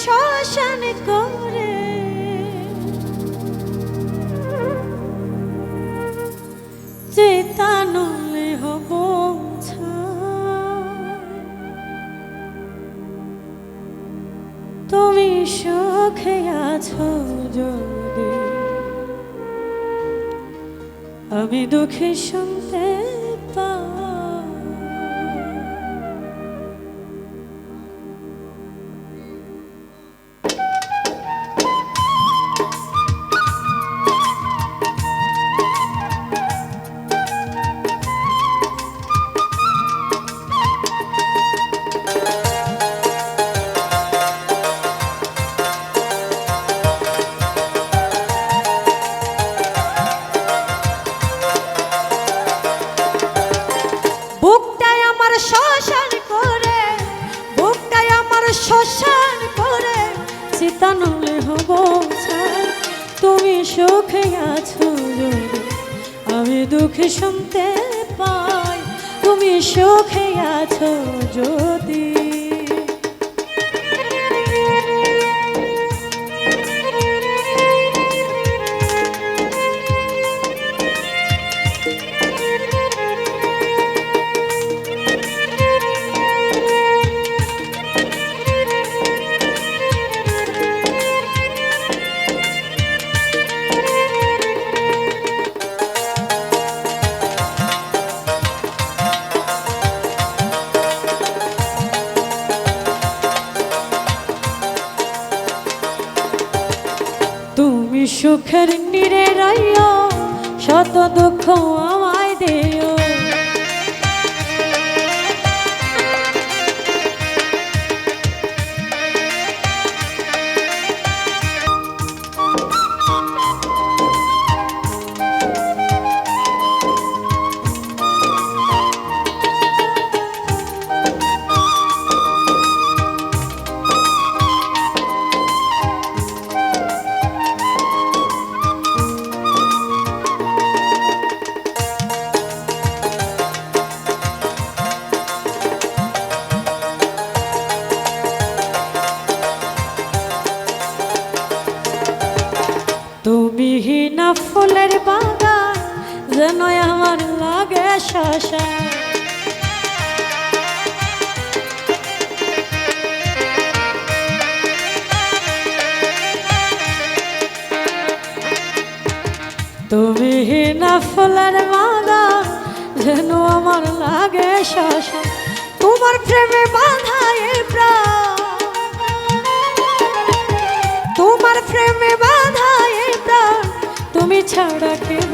শ্মশান করে চেতানলে হব। তুমি সুখে আছো যদি আমি দুঃখে শুনতে চিতানলে হব ছাই। তুমি সুখে আছো আমি দুঃখে শুনতে পাই তুমি সুখে আছো যদি সুখের নিরে রাইয়া শত দুঃখ তুমি হিনা ফুলের বাগান, যেন আমার লাগে শশা তুমি হিনা ফুলের বাগান, যেন আমার লাগে শশা তোমার প্রেমে বাধা এ প্রাণ। তোমার প্রেমে বাধা তুমি ছাড়া কেহ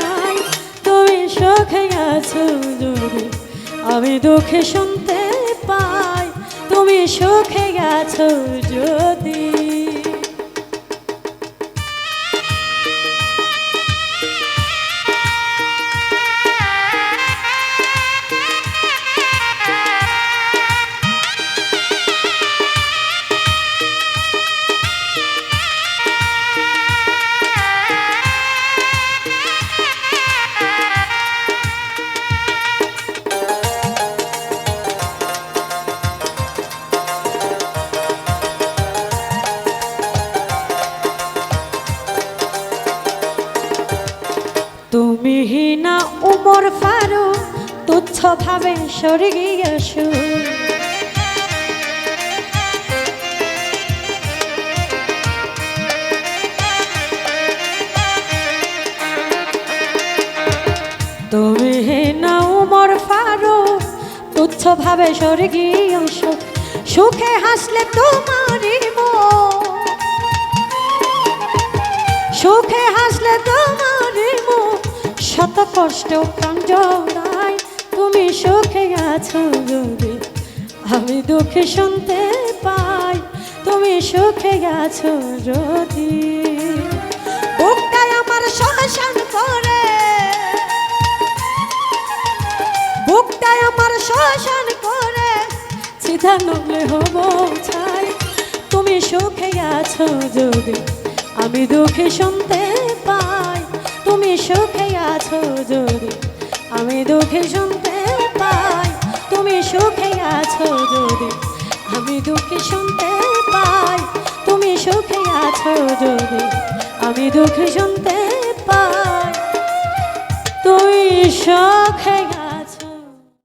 নাই। তুমি সুখে আছো জোরে আমি দুঃখে শুনতে পাই। তুমি সুখে আছো যদি তুমি হিনা উমর ফারু, তুচ্ছ ভাবে স্বর্গীয় সুর। তুমি হিনা উমর ফারু, তুচ্ছ ভাবে স্বর্গীয় সুখে হাসলে তোমারই মন। সুখে হাসলে তোমার মুখ কষ্ট প্রাণ তুমি সুখে আছো যদি? আমি দুঃখে শুনতে পাই, তুমি সুখে আছো যদি? বুকটাই আমার শ্মশান করে। বুকটাই আমার শ্মশান করে। সিধা নলে হব ছাই, তুমি সুখে আছো যদি? আমি দুঃখে শুনতে পাই তুমি সুখে আছো যদি আমি দুঃখে শুনতে পাই। তুমি সুখে আছো যদি আমি দুঃখে শুনতে পাই। তুমি সুখে আছো যদি আমি দুঃখে শুনতে পাই। তুই সুখে